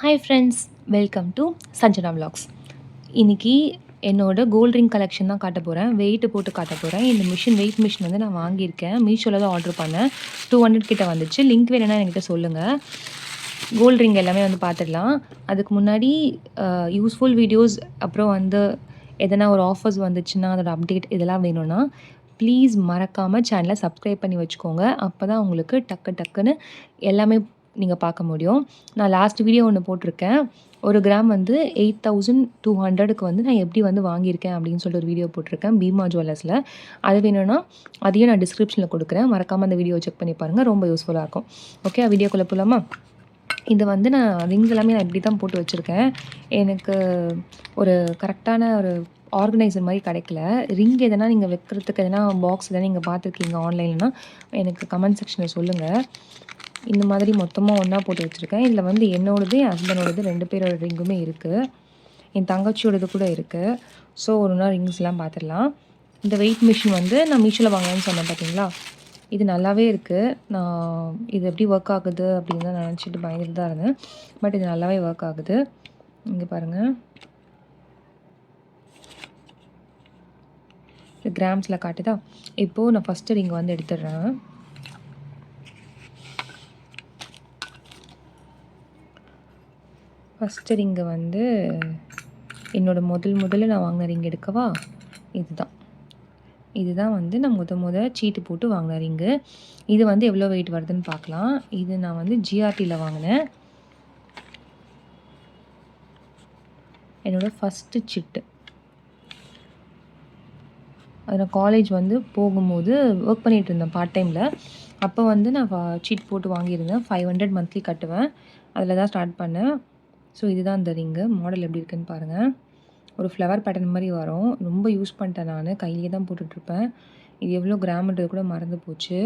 Hi friends welcome to Sanjana vlogs இன்றைக்கி என்னோட gold ring collection தான் காட்ட போகிறேன் வெயிட்டு போட்டு காட்ட போகிறேன் இந்த மிஷின் வெயிட் மிஷின் வந்து நான் வாங்கியிருக்கேன். மீஷோவில் தான் ஆர்டர் பண்ணேன். டூ ஹண்ட்ரட் கிட்டே வந்துச்சு. லிங்க் வேணும்னா என்கிட்ட சொல்லுங்கள் கோல்ட் ரிங் எல்லாமே வந்து பார்த்துடலாம் அதுக்கு முன்னாடி யூஸ்ஃபுல் வீடியோஸ் அப்புறம் வந்து எதனா ஒரு ஆஃபர்ஸ் வந்துச்சுன்னா அதோட அப்டேட் இதெல்லாம் வேணும்னா ப்ளீஸ் மறக்காமல் சேனலை சப்ஸ்கிரைப் பண்ணி வச்சுக்கோங்க. அப்போ தான் உங்களுக்கு டக்கு டக்குன்னு எல்லாமே நீங்கள் பார்க்க முடியும். நான் லாஸ்ட் வீடியோ ஒன்று போட்டிருக்கேன். ஒரு கிராம் வந்து எயிட் தௌசண்ட் டூ ஹண்ட்ரடுக்கு வந்து நான் எப்படி வந்து வாங்கியிருக்கேன் அப்படின்னு சொல்லிட்டு ஒரு வீடியோ போட்டிருக்கேன் பீமா ஜுவல்லர்ஸில் அது வேணும்னா அதையும் நான் டிஸ்கிரிப்ஷனில் கொடுக்குறேன். மறக்காமல் அந்த வீடியோ செக் பண்ணி பாருங்கள் ரொம்ப யூஸ்ஃபுல்லாக இருக்கும். ஓகே வீடியோக்குள்ளே போகலாமா இது வந்து நான் ரிங்ஸ் எல்லாமே நான் இப்படி தான் போட்டு வச்சுருக்கேன். எனக்கு ஒரு கரெக்டான ஒரு ஆர்கனைசர் மாதிரி கிடைக்கல. ரிங் எதனா நீங்கள் வைக்கிறதுக்கு எதனா பாக்ஸ் எதனா நீங்கள் பார்த்துருக்கீங்க ஆன்லைன்லனா எனக்கு கமெண்ட் செக்ஷனில் சொல்லுங்கள் இந்த மாதிரி மொத்தமாக ஒன்றா போட்டு வச்சுருக்கேன். இதில் வந்து என்னோடது என் ஹஸ்பண்டோடது ரெண்டு பேரோட ரிங்குமே இருக்குது என் தங்கச்சியோடது கூட இருக்குது ஸோ ஒரு நாள் ரிங்ஸ்லாம் பார்த்துடலாம் இந்த வெயிட் மிஷின் வந்து நான் மீஷோவில் வாங்கினேன்னு சொன்னேன் பார்த்தீங்களா இது நல்லாவே இருக்குது நான் இது எப்படி ஒர்க் ஆகுது அப்படின்னு தான் நினச்சிட்டு பயந்துட்டு தான் இருந்தேன். பட் இது நல்லாவே ஒர்க் ஆகுது. இங்கே பாருங்கள் இது கிராம்ஸில் காட்டுதா? இப்போது நான் ஃபஸ்ட்டு ரிங் வந்து எடுத்துடுறேன். ஃபஸ்ட்டு ரிங்கு வந்து என்னோடய முதல் முதல்ல நான் வாங்கின ரிங் எடுக்கவா? இதுதான். இதுதான் வந்து நான் முத முத சீட்டு போட்டு வாங்கின ரிங்கு இது வந்து எவ்வளோ வெயிட் வருதுன்னு பார்க்கலாம். இது நான் வந்து ஜிஆர்டியில் வாங்கினேன். என்னோடய ஃபஸ்ட்டு சிட்டு அது நான் காலேஜ் வந்து போகும்போது ஒர்க் பண்ணிகிட்டு இருந்தேன் பார்ட் டைமில் அப்போ வந்து நான் சீட் போட்டு வாங்கியிருந்தேன். ஃபைவ் ஹண்ட்ரட் மந்த்லி கட்டுவேன். அதில் தான் ஸ்டார்ட் பண்ணேன். ஸோ இதுதான் இந்த ரிங்கு. மாடல் எப்படி இருக்குன்னு பாருங்கள் ஒரு ஃப்ளவர் பேட்டர்ன் மாதிரி வரும். ரொம்ப யூஸ் பண்ணிட்டேன் நான். கையிலே தான் போட்டுட்ருப்பேன். இது எவ்வளோ கிராம்ன்றது கூட மறந்து போச்சு.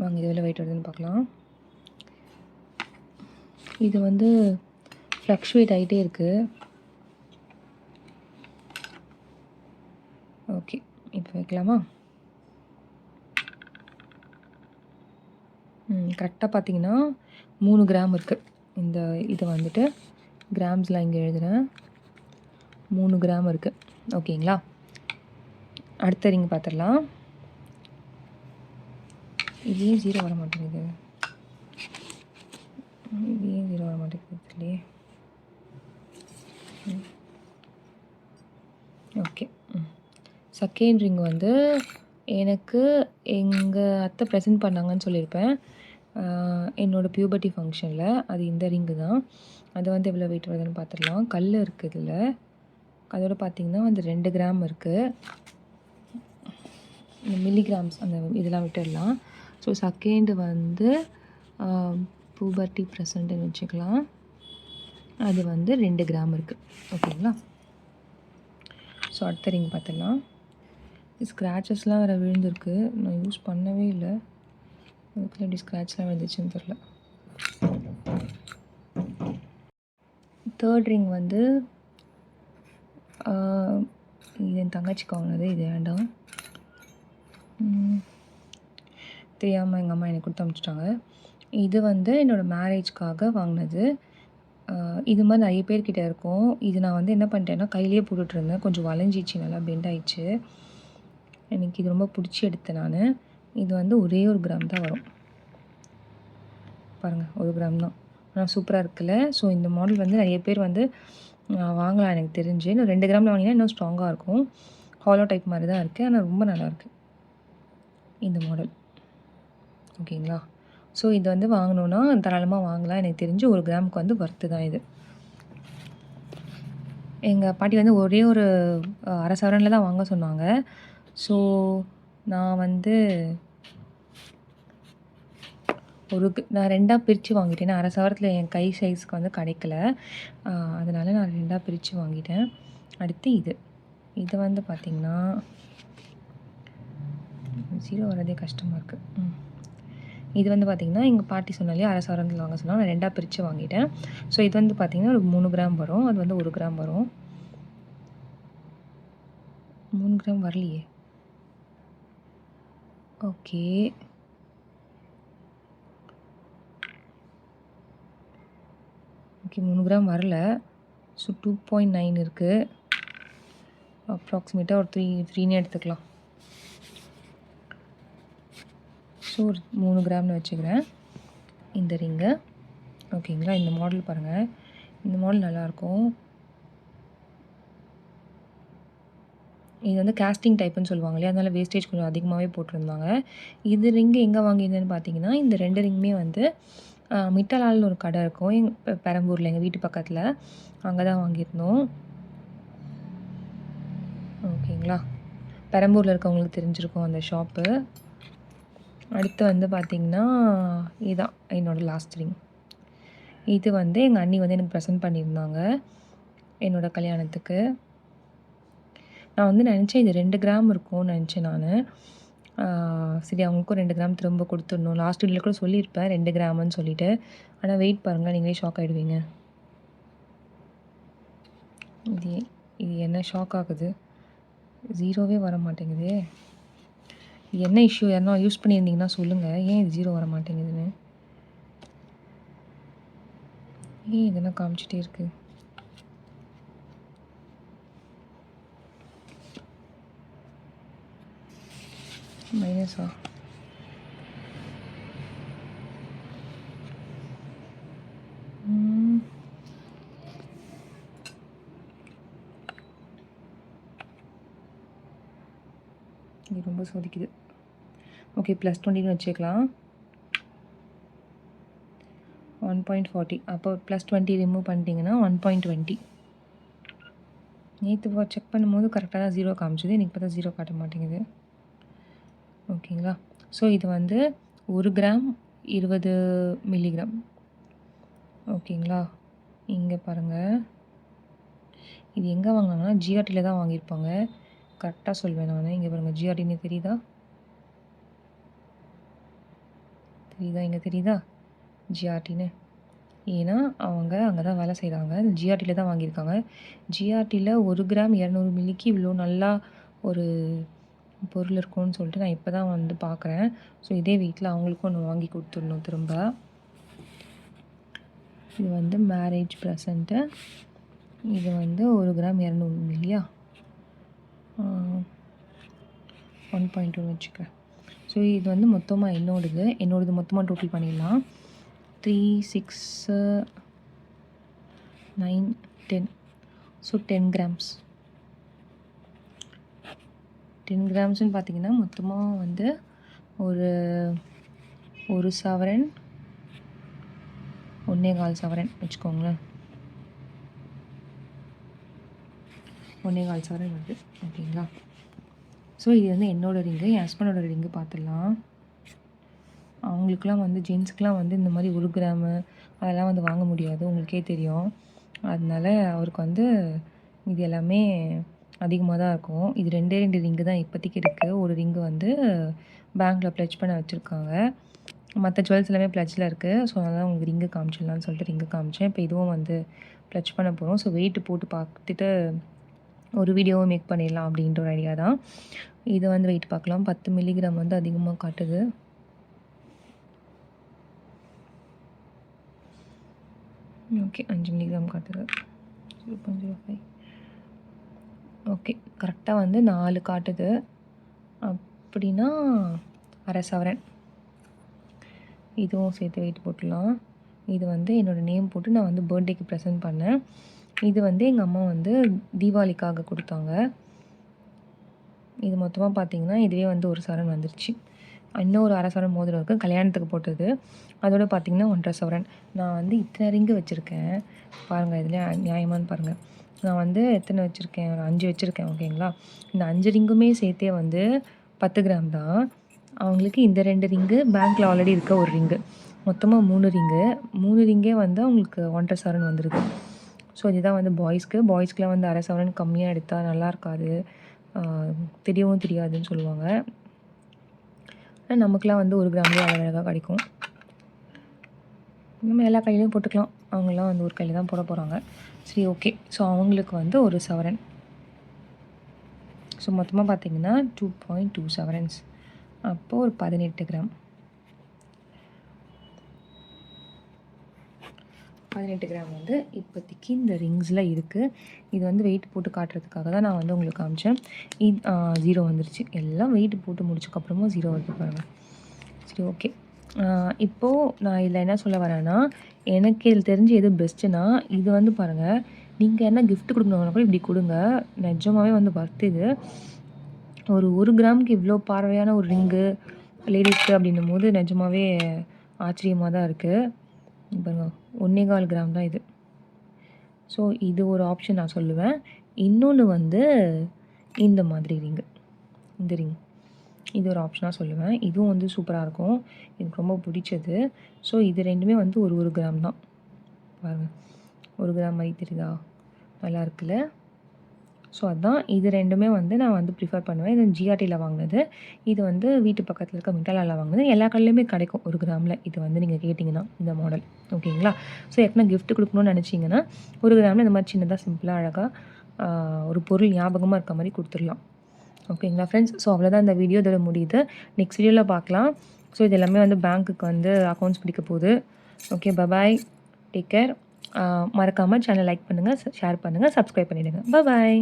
வாங்க இது எவ்வளோ வெயிட் வருதுன்னு பார்க்கலாம். இது வந்து ஃப்ளக்ஷுவேட் ஆகிட்டே இருக்குது ஓகே இப்போ வைக்கலாமா? ம் கரெக்டாக பார்த்தீங்கன்னா மூணு கிராம் இருக்குது இந்த இதை வந்துட்டு கிராம்ஸில் இங்கே எழுதுகிறேன் மூணு கிராம் இருக்குது ஓகேங்களா? அடுத்த ரிங் பார்த்துடலாம் இதே ஜீரோ வர மாட்டேங்குது. இதே ஜீரோ வர மாட்டேங்குது இல்லையே ஓகே. ம் செகண்ட் ரிங் வந்து எனக்கு எங்கள் அத்தை ப்ரெசென்ட் பண்ணாங்கன்னு சொல்லியிருப்பேன். என்னோடய பியூபர்ட்டி ஃபங்க்ஷனில் அது இந்த ரிங்கு தான். அது வந்து எவ்வளோ வெயிட் வருதுன்னு பார்த்துடலாம் கல் இருக்குது இதில் அதோட பார்த்திங்கன்னா வந்து ரெண்டு கிராம் இருக்குது இந்த மில்லிகிராம்ஸ் அந்த இதெல்லாம் விட்டுடலாம். ஸோ செகண்டு வந்து பூபர்ட்டி ப்ரெசண்ட்டுன்னு வச்சுக்கலாம். அது வந்து ரெண்டு கிராம் இருக்குது ஓகேங்களா? ஸோ அடுத்த ரிங் பார்த்துடலாம் ஸ்க்ராச்சஸ்லாம் வேறு விழுந்திருக்கு. நான் யூஸ் பண்ணவே இல்லை. அதுக்குள்ள எப்படி ஸ்க்ராட்ச்லாம் வந்துச்சுன்னு தெரில தேர்ட் ரிங் வந்து இது என் தங்கச்சிக்கு வாங்கினது இது வேண்டாம். தெரியாமல் எங்கள் அம்மா எனக்கு கொடுத்து அனுப்பிச்சிட்டாங்க இது வந்து என்னோடய மேரேஜ்க்காக வாங்கினது. இது மாதிரி நிறைய பேர்கிட்ட இருக்கும். இது நான் வந்து என்ன பண்ணிட்டேன்னா கையிலேயே போட்டுட்ருந்தேன் கொஞ்சம் வளைஞ்சிச்சு நல்லா பெண்ட் ஆயிடுச்சு. எனக்கு இது ரொம்ப பிடிச்சி எடுத்தேன் நான். இது வந்து ஒரே ஒரு கிராம் தான் வரும். பாருங்கள் ஒரு கிராம் தான். ஆனால் சூப்பராக இருக்குல்ல? ஸோ இந்த மாடல் வந்து நிறைய பேர் வந்து வாங்கலாம் எனக்கு தெரிஞ்சு. இன்னும் ரெண்டு கிராமில் வாங்கினா இன்னும் ஸ்ட்ராங்காக இருக்கும். ஹாலோ டைப் மாதிரி தான் இருக்குது ஆனால் ரொம்ப நல்லாயிருக்கு இந்த மாடல் ஓகேங்களா? ஸோ இது வந்து வாங்கினோன்னா தாராளமாக வாங்கலாம். எனக்கு தெரிஞ்சு ஒரு கிராமுக்கு வந்து ஒர்த்து தான் இது. எங்கள் பாட்டி வந்து ஒரே ஒரு அரை சவரனில் தான் வாங்க சொன்னாங்க. ஸோ நான் வந்து ஒரு நான் ரெண்டாக பிரித்து வாங்கிட்டேன். அரை சவரத்தில் என் கை சைஸ்க்கு வந்து கிடைக்கல. அதனால் நான் ரெண்டாக பிரித்து வாங்கிட்டேன். அடுத்து இது. இது வந்து பார்த்திங்கன்னா ஜீரோ வரதே கஷ்டமாக இருக்குது இது வந்து பார்த்திங்கன்னா எங்கள் பாட்டி சொன்னாலே அரை சவரத்தில் வாங்க சொன்னால் நான் ரெண்டாக பிரித்து வாங்கிட்டேன். ஸோ இது வந்து பார்த்திங்கன்னா ஒரு மூணு கிராம் வரும். அது வந்து ஒரு கிராம் வரும். மூணு கிராம் வரலையே. ஓகே ஓகே மூணு கிராம் வரல. ஸோ டூ பாயிண்ட் நைன் இருக்குது அப்ராக்சிமேட்டாக ஒரு த்ரீ த்ரீன்னு எடுத்துக்கலாம். ஸோ ஒரு மூணு கிராம்னு வச்சுக்கிறேன். இந்த ரிங்கு ஓகேங்களா இந்த மாடல் பாருங்கள் இந்த மாடல் நல்லாயிருக்கும் இது வந்து கேஸ்டிங் டைப்புன்னு சொல்லுவாங்க இல்லையா அதனால் வேஸ்டேஜ் கொஞ்சம் அதிகமாகவே போட்டிருந்தாங்க. இது ரிங்கு எங்கே வாங்கியிருந்தேன்னு பார்த்தீங்கன்னா இந்த ரெண்டு ரிங்குமே வந்து மிட்டலால்னு ஒரு கடை இருக்கும். எங் பெரம்பூரில் எங்கள் வீட்டு பக்கத்தில். அங்கே தான் வாங்கியிருந்தோம். ஓகேங்களா? பெரம்பூரில் இருக்கவங்களுக்கு தெரிஞ்சிருக்கும் அந்த ஷாப்பு. அடுத்து வந்து பார்த்திங்கன்னா இதுதான் என்னோடய லாஸ்ட் ரிங் இது வந்து எங்கள் அண்ணி வந்து எனக்கு ப்ரெசென்ட் பண்ணியிருந்தாங்க என்னோடய கல்யாணத்துக்கு. நான் வந்து நினச்சேன் இது ரெண்டு கிராம் இருக்கும்னு நினச்சேன் நான். சரி அவங்களுக்கும் ரெண்டு கிராம் திரும்ப கொடுத்துடணும். லாஸ்ட் வீடியோவில் கூட சொல்லியிருப்பேன் ரெண்டு கிராம்னு சொல்லிட்டு. ஆனால் வெயிட் பாருங்கள் நீங்களே ஷாக் ஆகிடுவீங்க இது இது என்ன ஷாக் ஆகுது? ஜீரோவே வர மாட்டேங்குது இது என்ன இஷ்யூ யாருன்னா யூஸ் பண்ணியிருந்தீங்கன்னா சொல்லுங்கள் ஏன் இது ஜீரோ வர மாட்டேங்குதுன்னு ஏன் இதெல்லாம் காமிச்சிட்டே இருக்குது மைனஸா இது ரொம்ப சோதிக்குது ஓகே ப்ளஸ் டுவெண்ட்டின்னு வச்சுக்கலாம். ஒன் பாயிண்ட் ஃபார்ட்டி அப்போ ப்ளஸ் டுவெண்ட்டி ரிமூவ் பண்ணிட்டீங்கன்னா ஒன் பாயிண்ட் டுவெண்ட்டி நேற்று செக் பண்ணும்போது கரெக்டாக தான் ஜீரோ காமிச்சது. இன்றைக்கி பார்த்தா ஜீரோ காட்ட மாட்டேங்குது. ஓகேங்களா? ஸோ இது வந்து ஒரு கிராம் இருபது மில்லிகிராம் ஓகேங்களா? இங்கே பாருங்கள் இது எங்கே வாங்கினாங்கன்னா ஜிஆர்டியில் தான் வாங்கியிருப்பாங்க. கரெக்டாக சொல்வேன் நான். இங்கே பாருங்கள் ஜிஆர்டின்னு தெரியுதா? தெரியுதா? இங்கே தெரியுதா? ஜிஆர்டின்னு ஏன்னா அவங்க அங்கே தான் வேலை செய்கிறாங்க ஜிஆர்டியில் தான் வாங்கியிருக்காங்க. ஜிஆர்டியில் ஒரு கிராம் இரநூறு மில்லிக்கு இவ்வளோ நல்லா ஒரு பொருள் இருக்கும்னு சொல்லிட்டு நான் இப்போ தான் வந்து பார்க்குறேன் ஸோ இதே வீட்டில் அவங்களுக்கும் ஒன்று வாங்கி கொடுத்துடணும் திரும்ப. இது வந்து மேரேஜ் ப்ரெசண்ட்டு இது வந்து ஒரு கிராம் இரநூறு இல்லையா? ஒன் பாயிண்ட் ஒன் வச்சுக்கிறேன் ஸோ இது வந்து மொத்தமாக என்னோடது. என்னோடது மொத்தமாக டோட்டல் பண்ணிடலாம். Three six nine ten so ten grams ten கிராம்ஸ்னு பார்த்தீங்கன்னா மொத்தமாக வந்து ஒரு ஒரு சவரன் ஒன்றே கால் சவரன் வச்சுக்கோங்களேன். ஒன்றே கால் சவரன் வருது ஓகேங்களா? ஸோ இது வந்து என்னோடய ரிங்கு என் ஹஸ்பண்டோட ரிங்கு பார்த்துடலாம் அவங்களுக்குலாம் வந்து ஜென்ஸுக்கெலாம் வந்து இந்த மாதிரி ஒரு கிராமு அதெல்லாம் வந்து வாங்க முடியாது உங்களுக்கே தெரியும். அதனால அவருக்கு வந்து இது எல்லாமே அதிகமாக தான் இருக்கும். இது ரெண்டே ரெண்டு ரிங்கு தான் இப்போதைக்கு இருக்குது ஒரு ரிங்கு வந்து பேங்க்கில் ப்ளச் பண்ண வச்சுருக்காங்க. மற்ற ஜுவல்ஸ் எல்லாமே ப்ளச்சில் இருக்குது ஸோ அதனால் உங்களுக்கு ரிங்கு காமிச்சிடலான்னு சொல்லிட்டு ரிங்கு காமிச்சேன். இப்போ இதுவும் வந்து ப்ளச் பண்ண போகிறோம் ஸோ வெயிட்டு போட்டு பார்த்துட்டு ஒரு வீடியோவும் மேக் பண்ணிடலாம் அப்படின்ற ஒரு ஐடியா தான். இது வந்து வெயிட் பார்க்கலாம். பத்து மில்லிகிராம் வந்து அதிகமாக காட்டுது. ஓகே அஞ்சு மில்லிகிராம் காட்டுது. Zero point zero five okay கரெக்டாக வந்து நாலு காட்டுது. அப்படின்னா அரை சவரன். இதுவும் சேர்த்து வெயிட் போட்டுடலாம். இது வந்து என்னோடய நேம் போட்டு நான் வந்து பர்த்டேக்கு ப்ரெசென்ட் பண்ணேன். இது வந்து எங்கள் அம்மா வந்து தீபாவளிக்காக கொடுத்தாங்க. இது மொத்தமாக பார்த்திங்கன்னா இதுவே வந்து ஒரு சவரன் வந்துருச்சு. இன்னும் ஒரு அரை சவரன் மோதிரம் இருக்குது கல்யாணத்துக்கு போட்டது. அதோட பார்த்தீங்கன்னா ஒன்றரை சவரன். நான் வந்து இத்தனை ரிங்கு வச்சுருக்கேன். பாருங்கள் இதில் நியாயமானு பாருங்கள் நான் வந்து எத்தனை வச்சுருக்கேன்? ஒரு அஞ்சு வச்சுருக்கேன் ஓகேங்களா? இந்த அஞ்சு ரிங்குமே சேர்த்தே வந்து பத்து கிராம் தான். அவங்களுக்கு இந்த ரெண்டு ரிங்கு பேங்க்கில் ஆல்ரெடி இருக்க ஒரு ரிங்கு. மொத்தமாக மூணு ரிங்கு. மூணு ரிங்கே வந்து அவங்களுக்கு ஒன்றரை சவரன் வந்திருக்கு. ஸோ இதுதான் வந்து பாய்ஸ்க்கு. பாய்ஸ்க்குலாம் வந்து அரை சவரன் கம்மியாக எடுத்தால் நல்லா இருக்காது. தெரியவும் தெரியாதுன்னு சொல்லுவாங்க. ஆனால் நமக்குலாம் வந்து ஒரு கிராம்லேயே அழகழகாக கிடைக்கும். நம்ம எல்லா கையிலையும் போட்டுக்கலாம். அவங்களாம் வந்து ஒரு கையில் தான் போட போகிறாங்க சரி ஓகே ஸோ அவங்களுக்கு வந்து ஒரு சவரன் ஸோ மொத்தமாக பார்த்தீங்கன்னா டூ பாயிண்ட் டூ செவரன்ஸ் அப்போது ஒரு பதினெட்டு கிராம். பதினெட்டு கிராம் வந்து இப்போதைக்கு இந்த ரிங்ஸில் இருக்குது இது வந்து வெயிட் போட்டு காட்டுறதுக்காக தான் நான் வந்து உங்களுக்கு காமிச்சேன். இது ஜீரோ வந்துருச்சு. எல்லாம் வெயிட் போட்டு முடிச்சக்கப்புறமா ஜீரோ வருது பாருங்கள் சரி ஓகே இப்போது நான் இதில் என்ன சொல்ல வரேன்னா எனக்கு இதில் தெரிஞ்சு எது பெஸ்ட்டுன்னா இது வந்து பாருங்கள் நீங்கள் என்ன கிஃப்ட் கொடுக்கணும்னா கூட இப்படி கொடுங்க. நிஜமாவே வந்து ஒர்த் இது. ஒரு ஒரு கிராமுக்கு இவ்வளோ பார்வையான ஒரு ரிங்கு லேடிஸ்க்கு அப்படின்னும் போது நிஜமாவே ஆச்சரியமாக தான் இருக்குது பாருங்க ஒன்றே கால் கிராம் தான் இது. ஸோ இது ஒரு ஆப்ஷன் நான் சொல்லுவேன். இன்னொன்று வந்து இந்த மாதிரி ரிங்கு இந்த ரிங் இது ஒரு ஆப்ஷனாக சொல்லுவேன். இதுவும் வந்து சூப்பராக இருக்கும். எனக்கு ரொம்ப பிடிச்சது. ஸோ இது ரெண்டுமே வந்து ஒரு ஒரு கிராம் தான். பாருங்கள் ஒரு கிராம் மாதிரி தெரியுதா நல்லா இருக்குல்ல? ஸோ அதான். இது ரெண்டுமே வந்து நான் வந்து ப்ரிஃபர் பண்ணுவேன். இது ஜிஆர்டியில் வாங்கினது. இது வந்து வீட்டு பக்கத்தில் இருக்க மிட்டாலாவில் வாங்கினது. எல்லா கடையிலையுமே கிடைக்கும். ஒரு கிராமில் இது வந்து நீங்கள் கேட்டிங்கன்னா இந்த மாடல் ஓகேங்களா ஸோ எப்பனா கிஃப்ட் கொடுக்கணும்னு நினச்சிங்கன்னா ஒரு கிராமில் இந்த மாதிரி சின்னதாக சிம்பிளாக அழகாக ஒரு பொருள் ஞாபகமாக இருக்க மாதிரி கொடுத்துடலாம். ஓகேங்களா ஃப்ரெண்ட்ஸ் ஸோ அவ்வளோதான் இந்த வீடியோ இதோட முடியுது. நெக்ஸ்ட் வீடியோவில் பார்க்கலாம். ஸோ இது எல்லாமே வந்து பேங்க்குக்கு வந்து அக்கௌண்ட்ஸ் பிடிக்க போகுது. Okay bye bye take care மறக்காமல் சேனல் லைக் பண்ணுங்கள் ஷேர் பண்ணுங்கள் சப்ஸ்கிரைப் பண்ணிவிடுங்க பபாய்